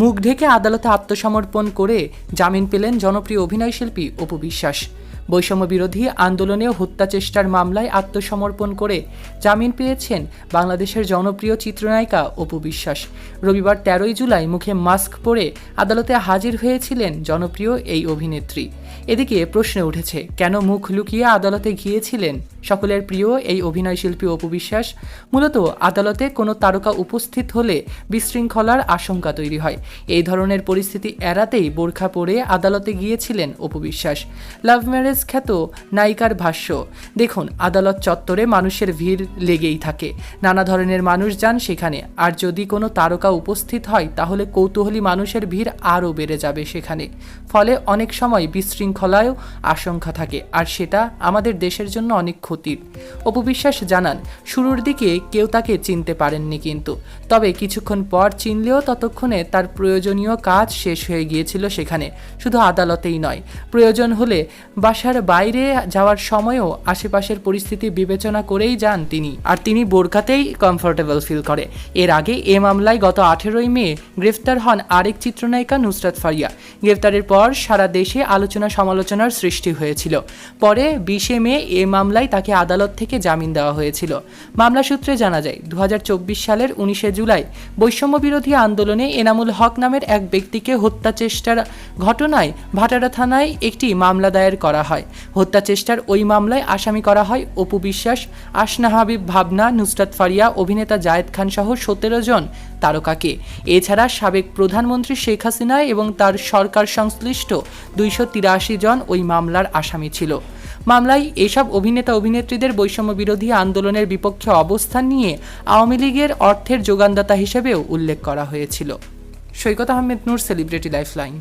মুখ ঢেকে আদালতে আত্মসমর্পণ করে জামিন পেলেন জনপ্রিয় অভিনয়শিল্পী অপু বিশ্বাস। বৈষম্য বিরোধী আন্দোলনে হত্যা চেষ্টার মামলায় আত্মসমর্পণ করে জামিন পেয়েছেন বাংলাদেশের জনপ্রিয় চিত্রনায়িকা অপু বিশ্বাস। রবিবার তেরোই জুলাই মুখে মাস্ক পরে আদালতে হাজির হয়েছিলেন জনপ্রিয় এই অভিনেত্রী। এদিকে প্রশ্ন উঠেছে, কেন মুখ লুকিয়ে আদালতে গিয়েছিলেন? সকলের প্রিয় এই অভিনয়শিল্পী অপু বিশ্বাস, মূলত আদালতে কোনো তারকা উপস্থিত হলে বিশৃঙ্খলার আশঙ্কা তৈরি হয়। এই ধরনের পরিস্থিতি এড়াতেই বোরখা পরে আদালতে গিয়েছিলেন অপু বিশ্বাস। লাভ ম্যারেজ খ্যাত নায়িকার ভাষ্য, দেখুন, আদালত চত্বরে মানুষের ভিড় লেগেই থাকে। নানা ধরনের মানুষ যান সেখানে, আর যদি কোনো তারকা উপস্থিত হয়, তাহলে কৌতূহলী মানুষের ভিড় আরও বেড়ে যাবে সেখানে। ফলে অনেক সময় বিশৃঙ্খলায়ও আশঙ্কা থাকে, আর সেটা আমাদের দেশের জন্য অনেক ক্ষতির। অপবিশ্বাস জানান, শুরুর দিকে কেউ তাকে চিনতে পারেননি কিন্তু, তবে কিছুক্ষণ পর চিনলেও ততক্ষণে তার প্রয়োজনীয় কাজ শেষ হয়ে গিয়েছিল সেখানে, শুধু আদালতেই নয়। প্রয়োজন হলে বাসার বাইরে যাওয়ার সময়ও আশেপাশের পরিস্থিতি বিবেচনা করেই যান তিনি, আর তিনি বোরকাতেই কমফোর্টেবল ফিল করে। এর আগে এ মামলায় গত আঠেরোই মে গ্রেফতার হন আরেক চিত্রনায়িকা নুসরাত ফারিয়া। গ্রেফতারের পর সারা দেশে আলোচনা সমালোচনার সৃষ্টি হয়েছিল। পরে বিশে মে এ মামলায় তাকে আদালত থেকে জামিন দেওয়া হয়েছিল। মামলা সূত্রে জানা যায় দু সালের উনিশে জুলাই বৈষম্য বিরোধী আন্দোলনে এনামুল হক নামের এক ব্যক্তিকে হত্যা চেষ্টার ঘটনায় ভাটারা থানায় একটি মামলা দায়ের করা হয়। হত্যা চেষ্টার ওই মামলায় আসামি করা হয় অপু বিশ্বাস আসনা হাবিব ভাবনা, নুসরাত ফারিয়া, অভিনেতা জায়েদ খান সহ সতেরো জন তারকাকে। এছাড়া সাবেক প্রধানমন্ত্রী শেখ হাসিনা এবং তার সরকার সংশ্লিষ্ট দুইশো তিরাশি জন ওই মামলার আসামি ছিল। মামলায় এসব অভিনেতা অভিনেত্রীদের বৈষম্য বিরোধী আন্দোলনের বিপক্ষে অবস্থান নিয়ে আওয়ামী লীগের অর্থের যোগানদাতা হিসেবেও উল্লেখ করা হয়েছিল। Saikat Ahmed Noor celebrity lifeline